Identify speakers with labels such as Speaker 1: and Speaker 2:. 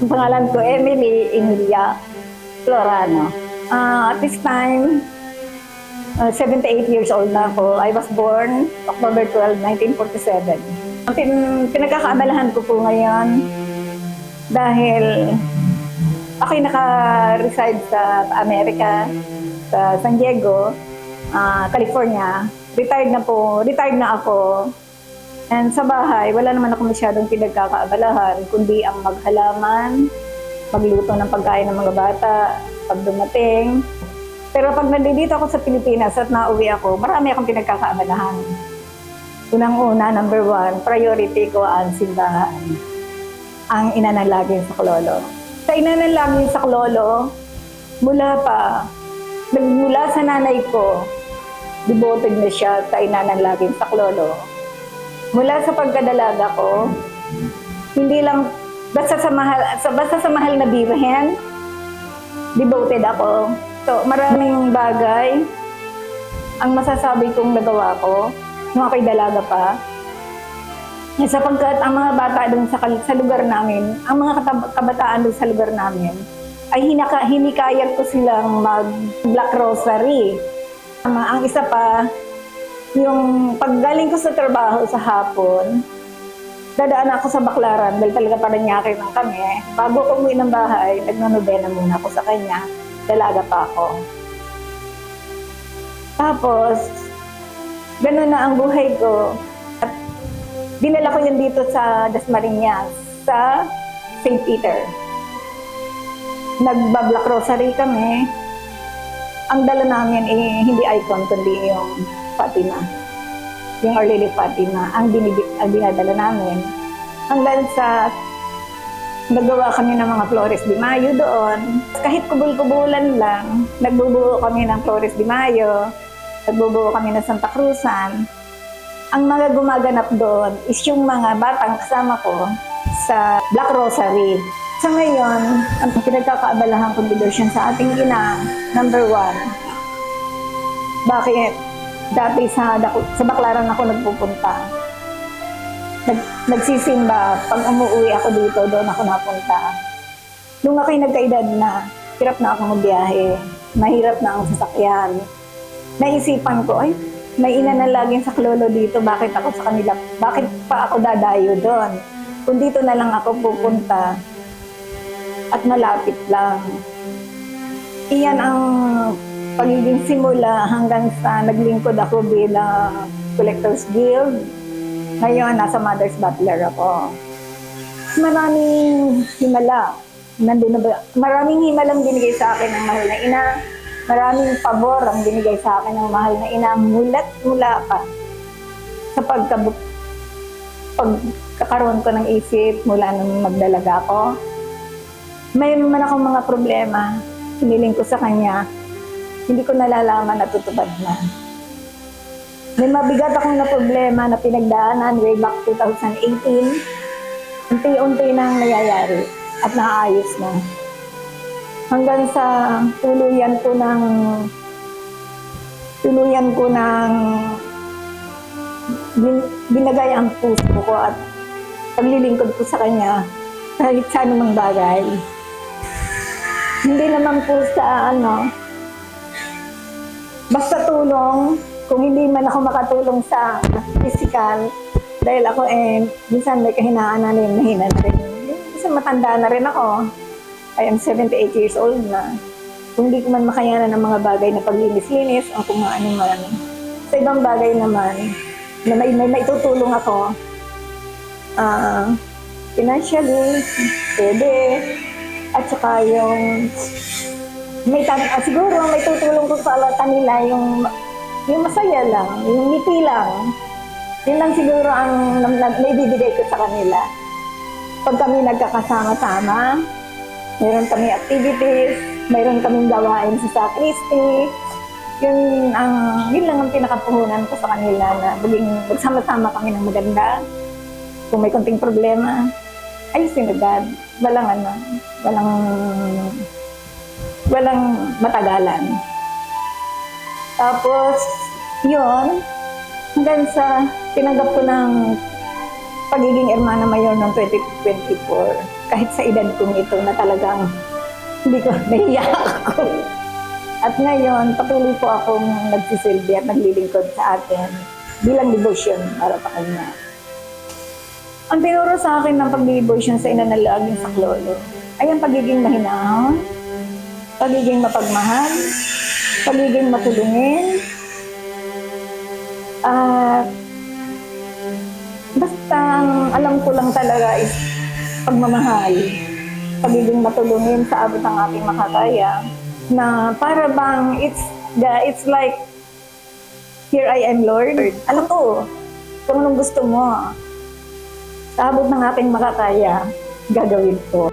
Speaker 1: Ang pangalan ko, Emily Emilia Florano. Ah, at this time, ah, 78 years old na ako. I was born October 12, 1947. Ang pin pinagkakaabalahan ko po ngayon dahil ako'y naka-reside sa Amerika, sa San Diego, ah, California. Retired na po, retired na ako. And sa bahay, wala naman ako masyadong pinagkakaabalahan, kundi ang maghalaman, magluto ng pagkain ng mga bata, pag dumating. Pero pag nandito ako sa Pilipinas at nauwi ako, marami akong pinagkakaabalahan. Unang-una, number one, priority ko ang simbahan. Ang inanalagin sa Klolo. Sa inanalagin sa Klolo, mula pa, nagmula sa nanay ko, devoted na siya sa inanalagin sa Klolo. Mula sa pagkadalaga ko, hindi lang basta sa mahal sa basta sa mahal na birhen, devoted ako. So, maraming bagay ang masasabi kong nagawa ko nung ako'y dalaga pa. Sapagkat ang mga bata doon sa, sa lugar namin, ang mga kabataan doon sa lugar namin, ay hinaka, hinikayat ko silang mag Black Rosary. Ang isa pa, yung paggaling ko sa trabaho sa hapon, dadaan ako sa Baklaran dahil talaga paranyake lang kami. Bago ko umuwi ng bahay, nagnonobena muna ako sa kanya. Dalaga pa ako. Tapos, ganun na ang buhay ko. At dinala ko yan dito sa Dasmariñas, sa St. Peter. Nagba-Black Rosary kami. Ang dala namin eh, hindi icon, kundi yung Fatima. Yung Our Lady Fatima, ang, binibig, ang dinadala namin. Hanggang sa nagawa kami ng mga Flores de Mayo doon. Kahit kubul-kubulan lang, nagbubuo kami ng Flores de Mayo, nagbubuo kami ng Santa Cruzan. Ang mga gumaganap doon is yung mga batang kasama ko sa Black Rosary. Sa ngayon, ang pinagkakaabalahan kong devotion sa ating ina, number one, bakit dati sa, sa Baklaran ako nagpupunta. Nag, nagsisimba. Pag umuwi ako dito, doon ako napunta. Nung ako'y nagkaedad na, hirap na ako magbiyahe. Mahirap na ang sasakyan. Naisipan ko, ay, may inanalagin sa klolo dito, bakit ako sa kanila, bakit pa ako dadayo doon? Kung dito na lang ako pupunta at malapit lang. Iyan ang pagiging simula hanggang sa naglingkod ako bilang Collectors Guild. Ngayon, nasa Mother's Butler ako. Maraming himala. Nandun na ba? Maraming himalang binigay sa akin ng mahal na ina. Maraming pabor ang binigay sa akin ng mahal na ina. Mulat mula pa. Sa pagkabu pagkakaroon ko ng isip mula nung magdalaga ako. Mayroon man akong mga problema. Hiniling ko sa kanya. Hindi ko nalalaman na tutupad na. May mabigat akong na problema na pinagdaanan way back 2018. Unti-unti nang nangyayari at naayos na. Hanggang sa tuluyan ko ng tuluyan ko ng bin, binagay ang puso ko at paglilingkod ko sa kanya kahit sa anumang bagay. Hindi naman po sa ano, basta tulong, kung hindi man ako makatulong sa physical, dahil ako eh, minsan may kahinaan na rin, mahina na rin. Minsan matanda na rin ako. I am 78 years old na. Kung hindi ko man makayanan ng mga bagay na paglinis-linis o kung ano man. Sa ibang bagay naman, na may, may maitutulong ako, ah, financially, pwede, at saka yung may tan ah, siguro may tutulong ko sa kanila yung yung masaya lang, yung ngiti lang. Yun lang siguro ang nam- nam- ko sa kanila. Pag kami nagkakasama-sama, mayroon kami activities, mayroon kaming gawain sa Sacristy, yun ang yun lang ang pinakapuhunan ko sa kanila na maging magsama-sama kami ng maganda. Kung may konting problema, ayusin agad. Walang ano, walang walang matagalan. Tapos, yun, hanggang sa tinanggap ko ng pagiging Hermana Mayor noong 2024, kahit sa edad kong ito na talagang hindi ko nahiya ako. At ngayon, patuloy po akong nagsisilbi at naglilingkod sa atin bilang devotion para sa kanya. Ang tinuro sa akin ng pag-devotion sa inanalaging sa Klolo ay ang pagiging mahinahon, pagiging mapagmahal, pagiging matulungin, at basta alam ko lang talaga is pagmamahal, pagiging matulungin sa abot ng aking makakaya, na para bang it's the it's like here I am Lord. Alam ko kung anong gusto mo. Sa abot ng aking makakaya, gagawin ko.